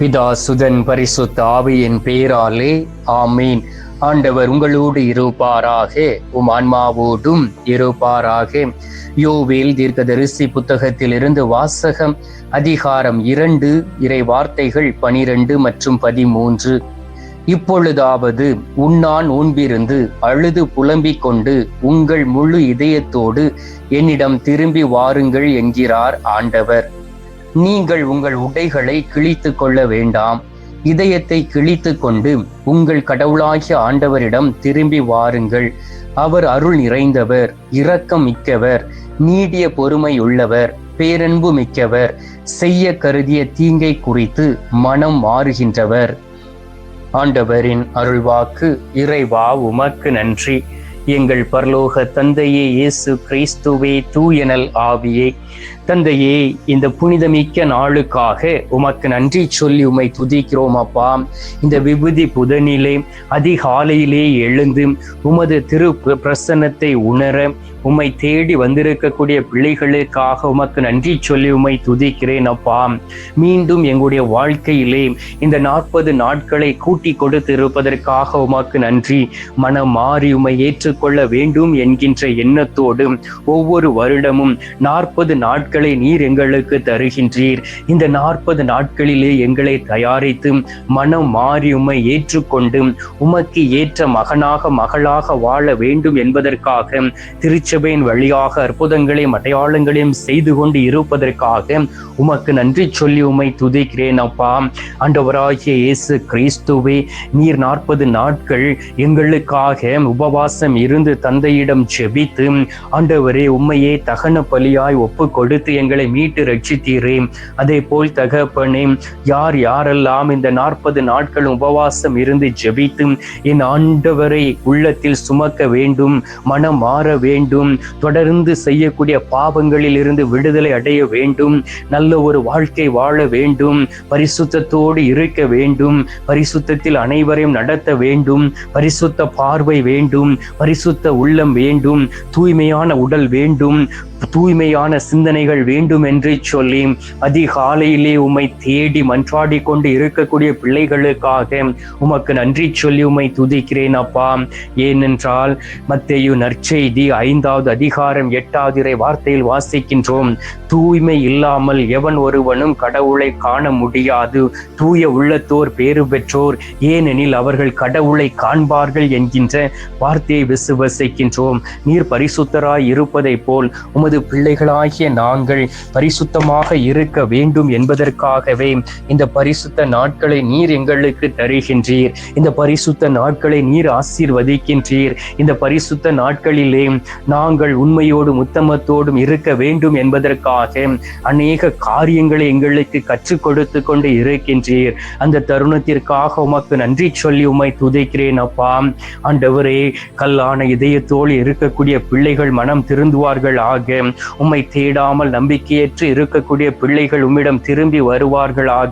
பிதா சுதன் பரிசுத்த ஆவியின் பேராலே ஆமீன். ஆண்டவர் உங்களோடு இருப்பாராக உம் ஆன்மாவோடும் இருப்பாராக. யோவேல் தீர்க்கதரிசி புத்தகத்திலிருந்து வாசகம் அதிகாரம் இரண்டு இறை வார்த்தைகள் பனிரெண்டு மற்றும் பதிமூன்று. இப்பொழுதாவது உண்ணான் உன்பிருந்து அழுது புலம்பிக் கொண்டு உங்கள் முழு இதயத்தோடு என்னிடம் திரும்பி வாருங்கள் என்கிறார் ஆண்டவர். நீங்கள் உங்கள் உடைகளை கிழித்து கொள்ள வேண்டாம். இதயத்தை கிழித்து கொண்டு உங்கள் கடவுளாகிய ஆண்டவரிடம் திரும்பி வாருங்கள். அவர் அருள் நிறைந்தவர் இரக்கம் மிக்கவர் நீடிய பொறுமை உள்ளவர் பேரன்பு மிக்கவர் செய்ய கருதிய தீங்கை குறித்து மனம் மாறுகின்றவர். ஆண்டவரின் அருள்வாக்கு இறைவா உமக்கு நன்றி. எங்கள் பரலோக தந்தையே இயேசு கிறிஸ்துவே தூயனல் ஆவியே. தந்தையே இந்த புனிதமிக்க நாளுக்காக உமக்கு நன்றி சொல்லி உம்மை துதிக்கிறோம் அப்பா. இந்த விபூதி புதனிலே அதிகாலையிலே எழுந்து உமது திரு பிரசன்னத்தை உணர உம்மை தேடி வந்திருக்கக்கூடிய பிள்ளைகளுக்காக உமக்கு நன்றி சொல்லி உம்மை துதிக்கிறேன் அப்பா. மீண்டும் எங்களுடைய வாழ்க்கையிலே இந்த நாற்பது நாட்களை கூட்டி கொடுத்து இருப்பதற்காக உமக்கு நன்றி. மனம் மாறி உம்மை ஏற்றுக்கொள்ள வேண்டும் என்கின்ற எண்ணத்தோடு ஒவ்வொரு வருடமும் நாற்பது நாட்களை நீர் எங்களுக்கு தருகின்றீர். இந்த நாற்பது நாட்களிலே எங்களை தயாரித்து மனம் மாறி உம்மை ஏற்றுக்கொண்டு உமக்கு ஏற்ற மகனாக மகளாக வாழ வேண்டும் என்பதற்காக திருச்சபையின் வழியாக அற்புதங்களையும் அடையாளங்களையும் செய்து கொண்டு இருப்பதற்காக உமக்கு நன்றி சொல்லி உமை துதிக்கிறேன் அப்பா. அண்டவராகிய இயேசு கிறிஸ்துவே நீர் நாற்பது நாட்கள் எங்களுக்காக உபவாசம் இருந்து தந்தையிடம் செபித்து ஆண்டவரே உம்மையே தகன பலியாய் ஒப்பு கொடுத்து எங்களை மீட்டு ரட்சித்தீரே. அதே போல் தகப்பனே யார் யாரெல்லாம் இந்த நாற்பது நாட்கள் உபவாசம் இருந்து ஜெபித்து என் ஆண்டவரை உள்ளத்தில் சுமக்க வேண்டும் மனம் மாற வேண்டும் தொடர்ந்து செய்யக்கூடிய பாவங்களில் இருந்து விடுதலை அடைய வேண்டும் நல்ல ஒரு வாழ்க்கை வாழ வேண்டும் பரிசுத்தத்தோடு இருக்க வேண்டும் பரிசுத்தத்தில் அனைவரையும் நடத்த வேண்டும் பரிசுத்த பார்வை வேண்டும் பரிசுத்த உள்ளம் வேண்டும் தூய்மையான உடல் வேண்டும். தூய்மையான சிந்தனைகள் வேண்டும் என்று சொல்லி அதிகாலையிலே உம்மை தேடி மன்றாடி கொண்டு இருக்கக்கூடிய பிள்ளைகளுக்காக உமக்கு நன்றி சொல்லி உம்மை துதிக்கிறேன் அப்பா. ஏனென்றால் மத்தேயு நற்செய்தி ஐந்தாவது அதிகாரம் எட்டாவது இறை வார்த்தையில் வாசிக்கின்றோம். தூய்மை இல்லாமல் எவன் ஒருவனும் கடவுளை காண முடியாது. தூய உள்ளத்தோர் பேறு பெற்றோர் ஏனெனில் அவர்கள் கடவுளை காண்பார்கள் என்கின்ற வார்த்தையை விசுவசிக்கின்றோம். நீர் பரிசுத்தராய் இருப்பதை போல் உமது பிள்ளைகளாகிய நாங்கள் பரிசுத்தமாக இருக்க வேண்டும் என்பதற்காகவே இந்த பரிசுத்த நாட்களை நீர் எங்களுக்கு தருகின்றீர். இந்த பரிசுத்த நாட்களை நீர் ஆசீர்வதிக்கின்றீர். இந்த பரிசுத்த நாட்களிலே நாங்கள் உண்மையோடும் உத்தமத்தோடும் இருக்க வேண்டும் என்பதற்காக அநேக காரியங்களை எங்களுக்கு கற்றுக் கொடுத்து கொண்டு இருக்கின்றீர். அந்த தருணத்திற்காக உமக்கு நன்றி சொல்லி உமை துதைக்கிறேன் அப்பா. ஆண்டவரே கல்லான இதயத்தோடு இருக்கக்கூடிய பிள்ளைகள் மனம் திருந்துவார்கள் ஆக உம்மை தேடாமல் நம்பிக்கையற்று இருக்கக்கூடிய பிள்ளைகள் உம்மிடம் திரும்பி வருவார்களாக.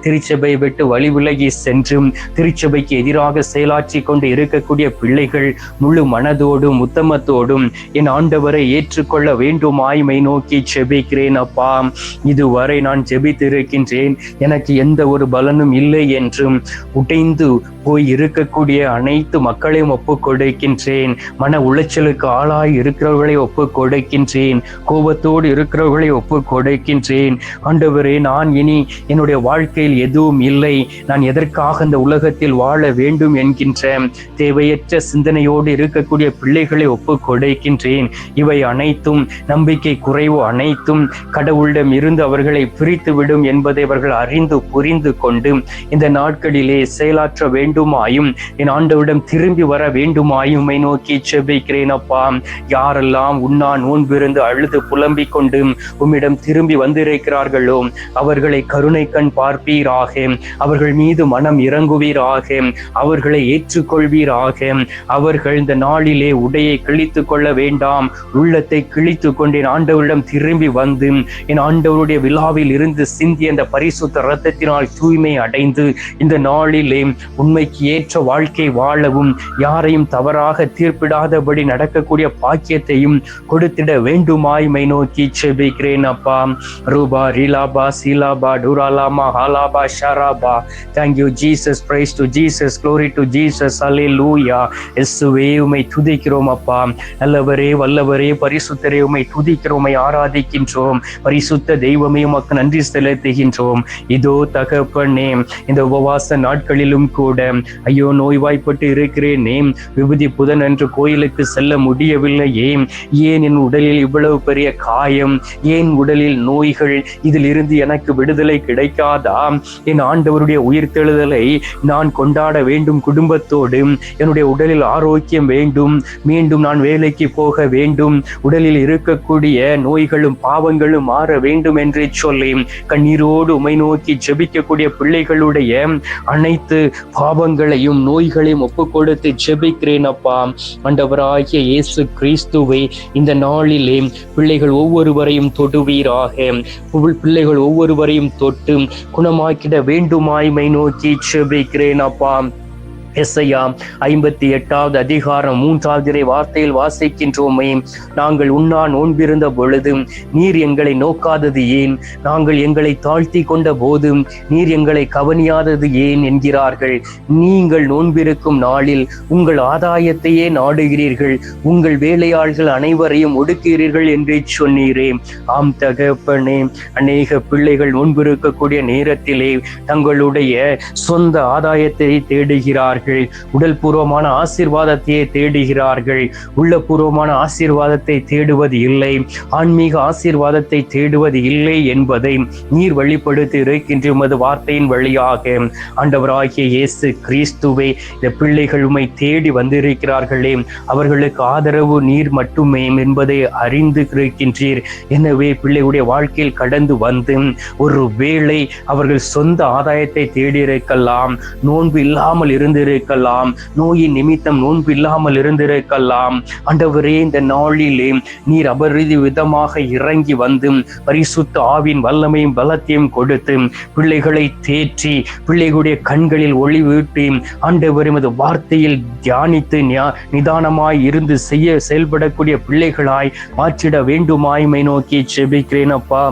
திருச்சபை விட்டு வழி விலகி சென்று திருச்சபைக்கு எதிராக செயலாற்றி கொண்டு இருக்கக்கூடிய பிள்ளைகள் முழு மனதோடும் உத்தமத்தோடும் என் ஆண்டவரை ஏற்றுக்கொள்ள வேண்டும் ஆய்மை நோக்கி செபிக்கிறேன் அப்பா. இதுவரை நான் ஜெபித்திருக்கின்றேன் எனக்கு எந்த ஒரு பலனும் இல்லை என்றும் உடைந்து போய் இருக்கக்கூடிய அனைத்து மக்களையும் ஒப்புக் கொடுக்கின்றேன் மன உளைச்சலுக்கு ஆளாய் இருக்கிறவர்களை ஒப்புக் கொடுக்கின்றேன் கொடுக்கின்றேன் கோபத்தோடு இருக்கிறவர்களை ஒப்பு கொடுக்கின்றேன். ஆண்டவரே நான் இனி என்னுடைய வாழ்க்கையில் எதுவும் இல்லை. நான் எதற்காக இந்த உலகத்தில் வாழ வேண்டும் என்கின்ற தேவையற்ற சிந்தனையோடு இருக்கக்கூடிய பிள்ளைகளை ஒப்பு கொடுக்கின்றேன். இவை அனைத்தும் நம்பிக்கை குறைவு அனைத்தும் கடவுளிடம் இருந்து அவர்களை பிரித்து விடும் என்பதை அவர்கள் அறிந்து புரிந்து கொண்டு இந்த நாட்களிலே செயலாற்ற வேண்டுமாயும் என் ஆண்டவிடம் திரும்பி வர வேண்டுமாயும் நோக்கி செபிக்கிறேன் அப்பா. யாரெல்லாம் உண்ணா நோன்பிருந்த இருந்து அழுது புலம்பிக் கொண்டு உம்மிடம் திரும்பி வந்திருக்கிறார்களோ அவர்களை கருணை கண் பார்ப்பீராக. அவர்கள் மீது மனம் இறங்குவீராக. அவர்களை ஏற்றுக்கொள்வீராக. அவர்கள் இந்த நாளிலே உடையை கிழித்து கொள்ள வேண்டாம். உள்ளத்தை கிழித்து கொண்டு என் ஆண்டவரிடம் திரும்பி வந்து என் ஆண்டவருடைய விழாவில் இருந்து சிந்திய அந்த பரிசுத்த ரத்தத்தினால் தூய்மை அடைந்து இந்த நாளிலே உண்மைக்கு ஏற்ற வாழ்க்கை வாழவும் யாரையும் தவறாக தீர்ப்பிடாதபடி நடக்கக்கூடிய பாக்கியத்தையும் கொடுத்திட வேண்டுமாய் மை நோக்கி செபிக்கிறேன் அப்பா. ரூபா ரீலாபா சீலாபா டூராலாமா ஹாலாபா ஷராபா. Thank you Jesus praise to Jesus glory to Jesus hallelujah எஸ்ஸுவே உமை துதிக்கிறோம் அப்பா. நல்லவரே வல்லவரே பரிசுத்தரே உமை துதிக்கிறோமை ஆராதிக்கின்றோம். பரிசுத்த தெய்வமே உமக்கு நன்றி செலுத்துகின்றோம். இதோ தகப்பனே இந்த உபவாச நாட்களிலும் கூட ஐயோ நோய்வாய்ப்பட்டு இருக்கிறேனே. விபதி புதன் அன்று கோயிலுக்கு செல்ல முடியவில்லையே. ஏன் என் உடலில் இவ்வளவு பெரிய காயம் ஏன் உடலில் நோய்கள்? இதில் இருந்து எனக்கு விடுதலை கிடைக்காதா? என் ஆண்டவருடைய உயிர்த்தெழுதலை நான் கொண்டாட வேண்டும் குடும்பத்தோடு. என்னுடைய உடலில் ஆரோக்கியம் வேண்டும். மீண்டும் நான் வேலைக்கு போக வேண்டும். உடலில் இருக்கக்கூடிய நோய்களும் பாவங்களும் மாற வேண்டும் என்று சொல்லி கண்ணீரோடு உமை நோக்கி ஜெபிக்கக்கூடிய பிள்ளைகளுடைய அனைத்து பாவங்களையும் நோய்களையும் ஒப்பு கொடுத்து ஜெபிக்கிறேன் அப்பா. ஆண்டவராகிய இயேசு கிறிஸ்துவை இந்த நாளில் பிள்ளைகள் ஒவ்வொருவரையும் தொடுவீராக பிள்ளைகள் ஒவ்வொருவரையும் தொட்டு குணமாக்கிட வேண்டுமாய்மை நோக்கி செபிக்கிறேன் அப்பா எஸ்ஐயா ஐம்பத்தி எட்டாவது அதிகாரம் மூன்றாவது வார்த்தையில் வாசிக்கின்றோமே. நாங்கள் உண்ணா நோன்பிருந்த பொழுதும் நீர் எங்களை நோக்காதது ஏன்? நாங்கள் எங்களை தாழ்த்தி கொண்ட போதும் நீர் எங்களை கவனியாதது ஏன் என்கிறார்கள். நீங்கள் நோன்பிருக்கும் நாளில் உங்கள் ஆதாயத்தையே நாடுகிறீர்கள். உங்கள் வேலையாள்கள் அனைவரையும் ஒடுக்கிறீர்கள் என்று சொன்னீரே. ஆம் தகப்பனே அநேக பிள்ளைகள் நோன்பிருக்கக்கூடிய நேரத்திலே தங்களுடைய சொந்த ஆதாயத்தை தேடுகிறார்கள். தேடுகிறார்கள் உடல் பூர்வமான ஆசீர்வாதத்தையே தேடுகிறார்கள். உள்ளபூர்வமான ஆசீர்வாதத்தை தேடுவது இல்லை. ஆன்மீக ஆசீர்வாதத்தை தேடுவது இல்லை என்பதை நீர் வெளிப்படுத்தி இருக்கின்ற உமது வார்த்தையின் வழியாக. ஆண்டவராகிய இயேசு கிறிஸ்துவை இந்த பிள்ளைகள் உமை தேடி வந்திருக்கிறார்களே. அவர்களுக்கு ஆதரவு நீர் மட்டுமே என்பதை அறிந்து இருக்கின்றீர். எனவே பிள்ளைகளுடைய வாழ்க்கையில் கடந்து வந்து ஒரு வேளை அவர்கள் சொந்த ஆதாயத்தை தேடியிருக்கலாம். நோன்பு இல்லாமல் இருந்திரு இருந்திருக்கலாம் நோயின் நிமித்தம் நோன்பு இல்லாமல் இருந்திருக்கலாம். ஆண்டவரே இந்த நாளிலே நீர் அபரிதி விதமாக இறங்கி வந்து பரிசுத்த ஆவின் வல்லமையும் பலத்தையும் கொடுத்து பிள்ளைகளை தேற்றி பிள்ளைகளுடைய கண்களில் ஒளி வீட்டி ஆண்டவர் எமது வார்த்தையில் தியானித்து நிதானமாய் இருந்து செய்ய செயல்படக்கூடிய பிள்ளைகளாய் மாற்றிட வேண்டுமாய்மை நோக்கி செபிக்கிறேன் அப்பா.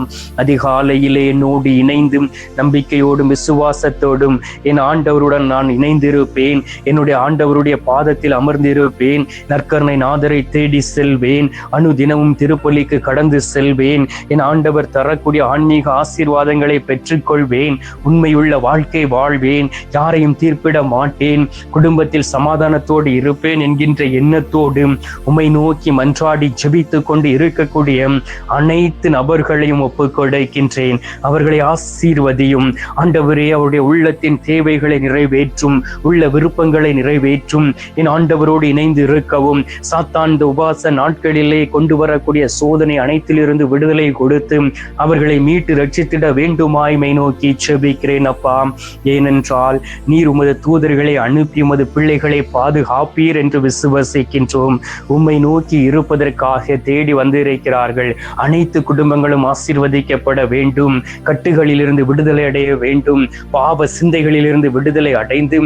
அதிகாலையிலே என்னோடு இணைந்தும் நம்பிக்கையோடும் விசுவாசத்தோடும் என் ஆண்டவருடன் நான் இணைந்திருப்பேன். செல்வேன் என்னுடைய ஆண்டவருடைய பாதத்தில் அமர்ந்திருப்பேன். நற்கருணை நாதரை தேடி செல்வேன். அனுதினமும் திருப்பலிக்கு கடந்து செல்வேன். என் ஆண்டவர் தரக்கூடிய ஆன்மீக ஆசீர்வாதங்களை பெற்றுக்கொள்வேன். உண்மையுள்ள வாழ்க்கை வாழ்வேன். யாரையும் தீர்ப்பிட மாட்டேன். குடும்பத்தில் சமாதானத்தோடு இருப்பேன் என்கின்ற எண்ணத்தோடு உமை நோக்கி மன்றாடி ஜெபித்துக் கொண்டு இருக்கக்கூடிய அனைத்து நபர்களையும் ஒப்புக்கொடுக்கின்றேன் அவர்களை ஆசீர்வதியும். ஆண்டவரே அவருடைய உள்ளத்தின் தேவைகளை நிறைவேற்றும். உள்ள விருப்பங்களை நிறைவேற்றும். என் ஆண்டவரோடு இணைந்து இருக்கவும். சாத்தான் இந்த உபாச நாட்களிலே கொண்டு வரக்கூடிய சோதனை அனைத்திலிருந்து விடுதலை கொடுத்து அவர்களை மீட்டு ரட்சித்திட வேண்டுமாய்மை நோக்கி செபிக்கிறேன் அப்பா. ஏனென்றால் நீர் உமது தூதர்களை அனுப்பி உமது பிள்ளைகளை பாதுகாப்பீர் என்று விசுவசிக்கின்றோம். உம்மை நோக்கி இருப்பதற்காக தேடி வந்திருக்கிறார்கள். அனைத்து குடும்பங்களும் ஆசீர்வதிக்கப்பட வேண்டும். கட்டுகளிலிருந்து விடுதலை அடைய வேண்டும். பாவ சிந்தைகளிலிருந்து விடுதலை அடைந்து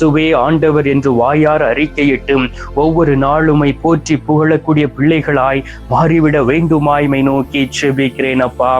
இயேசுவே ஆண்டவர் என்று வாயார் அறிக்கையிட்டு ஒவ்வொரு நாளுமை போற்றி புகழக்கூடிய பிள்ளைகளாய் மாறிவிட வேண்டுமாய்மை நோக்கி செபிக்கிறேன் அப்பா.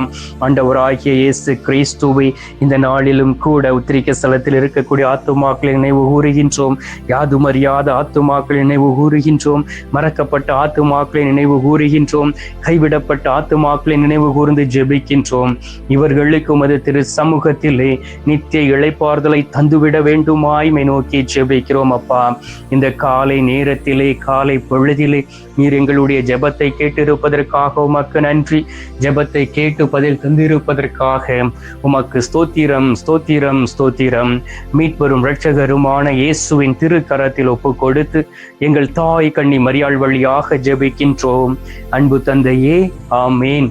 ஆண்டவராகிய இயேசு கிறிஸ்துவை இந்த நாளிலும் கூட உத்திரிக்க ஸ்தலத்தில் இருக்கக்கூடிய ஆத்துமாக்களை நினைவு கூறுகின்றோம். யாதும் அறியாத ஆத்துமாக்களை நினைவு கூறுகின்றோம். மறக்கப்பட்ட ஆத்துமாக்களை நினைவு கூறுகின்றோம். கைவிடப்பட்ட ஆத்துமாக்களை நினைவு கூர்ந்து ஜெபிக்கின்றோம். இவர்களுக்கு அது திரு சமூகத்திலே நித்திய இழைப்பார்தலை தந்துவிட வேண்டுமாய்மை நோக்கி ஜெபிக்கிறோம் அப்பா. இந்த காலை நேரத்திலே காலை பொழுதிலே நீர் எங்களுடைய ஜெபத்தை கேட்டிருப்பதற்காக உமக்கு நன்றி. ஜெபத்தை கேட்டு பதில் தந்திருப்பதற்காக உமக்கு ஸ்தோத்திரம் ஸ்தோத்திரம் ஸ்தோத்திரம். மீட்பெரும் இரட்சகருமான இயேசுவின் திருக்கரத்தில் ஒப்பு கொடுத்து எங்கள் தாய் கண்ணி மரியாள் வழியாக ஜெபிக்கின்றோம். அன்பு தந்தையே ஆமேன்.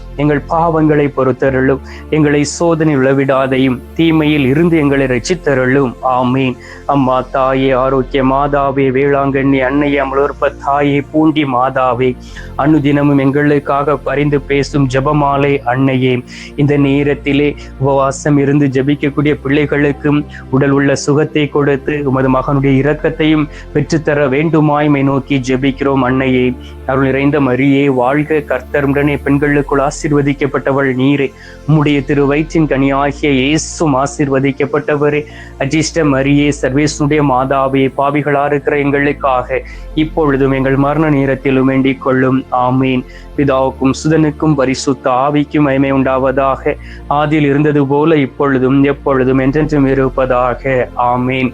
எங்கள் பாவங்களை பொறுத்தருளும். எங்களை சோதனை உளவிடாதையும் தீமையில் இருந்து எங்களை ரசித்தருளும் ஆமீன். அம்மா தாயே ஆரோக்கிய மாதாவே வேளாங்கண்ணி அன்னை அமலோற்ப தாயே பூண்டி மாதாவே. அனுதினமும் எங்களுக்காக பரிந்து பேசும் ஜெபமாலை அன்னையே. இந்த நேரத்திலே உபவாசம் இருந்து ஜெபிக்கக்கூடிய பிள்ளைகளுக்கும் உடல் உள்ள சுகத்தை கொடுத்து உமது மகனுடைய இரக்கத்தையும் பெற்றுத்தர வேண்டுமாய்மை நோக்கி ஜெபிக்கிறோம் அன்னையே. அருள் நிறைந்த மரியே வாழ்க கர்த்தருடனே பெண்களுக்குள் ஆசீர்வதிக்கப்பட்டவள் நீரே. உம்முடைய திரு வயிற்றின் கனியாகிய இயேசும் ஆசீர்வதிக்கப்பட்டவரே. அஜிஷ்ட மரியே சர்வேசனுடைய மாதாவே பாவிகளா இருக்கிற எங்களுக்காக இப்பொழுதும் எங்கள் மரண நேரத்திலும் வேண்டிக் கொள்ளும். ஆமீன். பிதாவுக்கும் சுதனுக்கும் பரிசுத்த ஆவிக்கும் மயமை உண்டாவதாக. ஆதியில் இருந்தது போல இப்பொழுதும் எப்பொழுதும் என்றென்றும் இருப்பதாக. ஆமீன்.